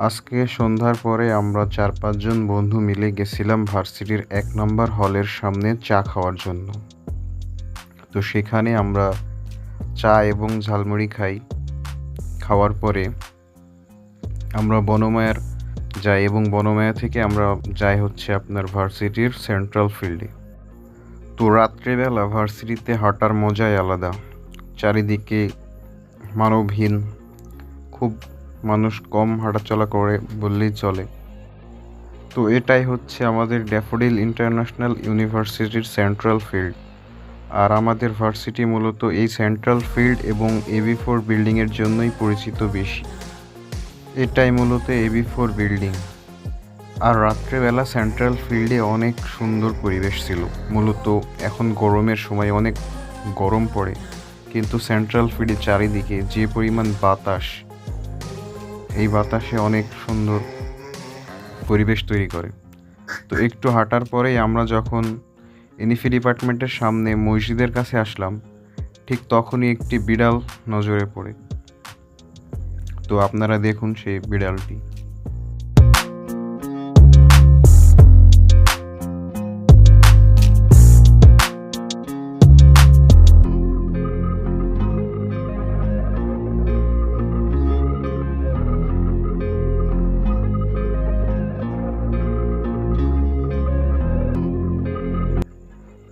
আজকে সন্ধ্যার পরে আমরা চার পাঁচজন বন্ধু মিলে গেছিলাম ভার্সিটির এক নম্বর হলের সামনে চা খাওয়ার জন্য। তো সেখানে আমরা চা এবং ঝালমুড়ি খাই। খাওয়ার পরে আমরা বনমায়ার যাই এবং বনমায়া থেকে আমরা যাই হচ্ছে আপনার ভার্সিটির সেন্ট্রাল ফিল্ডে। তো রাত্রেবেলা ভার্সিটিতে হাঁটার মজাই আলাদা। চারিদিকে মানবহীন, খুব মানুষ কম হাঁটাচলা করে বললেই চলে। তো এটাই হচ্ছে আমাদের ড্যাফোডিল ইন্টারন্যাশনাল ইউনিভার্সিটির সেন্ট্রাল ফিল্ড। আর আমাদের ভার্সিটি মূলত এই সেন্ট্রাল ফিল্ড এবং এবি ফোর বিল্ডিংয়ের জন্যই পরিচিত বেশি। এটাই মূলত এবি ফোর বিল্ডিং। আর রাত্রেবেলা সেন্ট্রাল ফিল্ডে অনেক সুন্দর পরিবেশ ছিল। মূলত এখন গরমের সময় অনেক গরম পড়ে। কিন্তু সেন্ট্রাল ফিল্ডে চারিদিকে যে পরিমাণ বাতাস এই বাতাসে অনেক সুন্দর পরিবেশ তৈরি করে। তো একটু হাঁটার পরেই আমরা যখন এনিফি ডিপার্টমেন্টের সামনে মসজিদের কাছে আসলাম, ঠিক তখনই একটি বিড়াল নজরে পড়ে। তো আপনারা দেখুন সেই বিড়ালটি।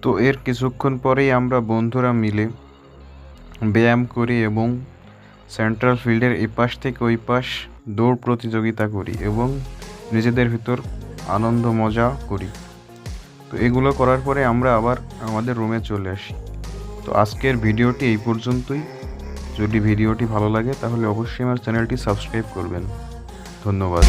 তো এর কিছুক্ষণ পরেই আমরা বন্ধুরা মিলে ব্যায়াম করি এবং সেন্ট্রাল ফিল্ডের এই পাশ থেকে ওই পাশ দৌড় প্রতিযোগিতা করি এবং নিজেদের ভিতর আনন্দ, মজা করি। তো এগুলো করার পরে আমরা আবার আমাদের রুমে চলে আসি। তো আজকের ভিডিওটি এই পর্যন্তই। যদি ভিডিওটি ভালো লাগে তাহলে অবশ্যই আমার চ্যানেলটি সাবস্ক্রাইব করবেন। ধন্যবাদ।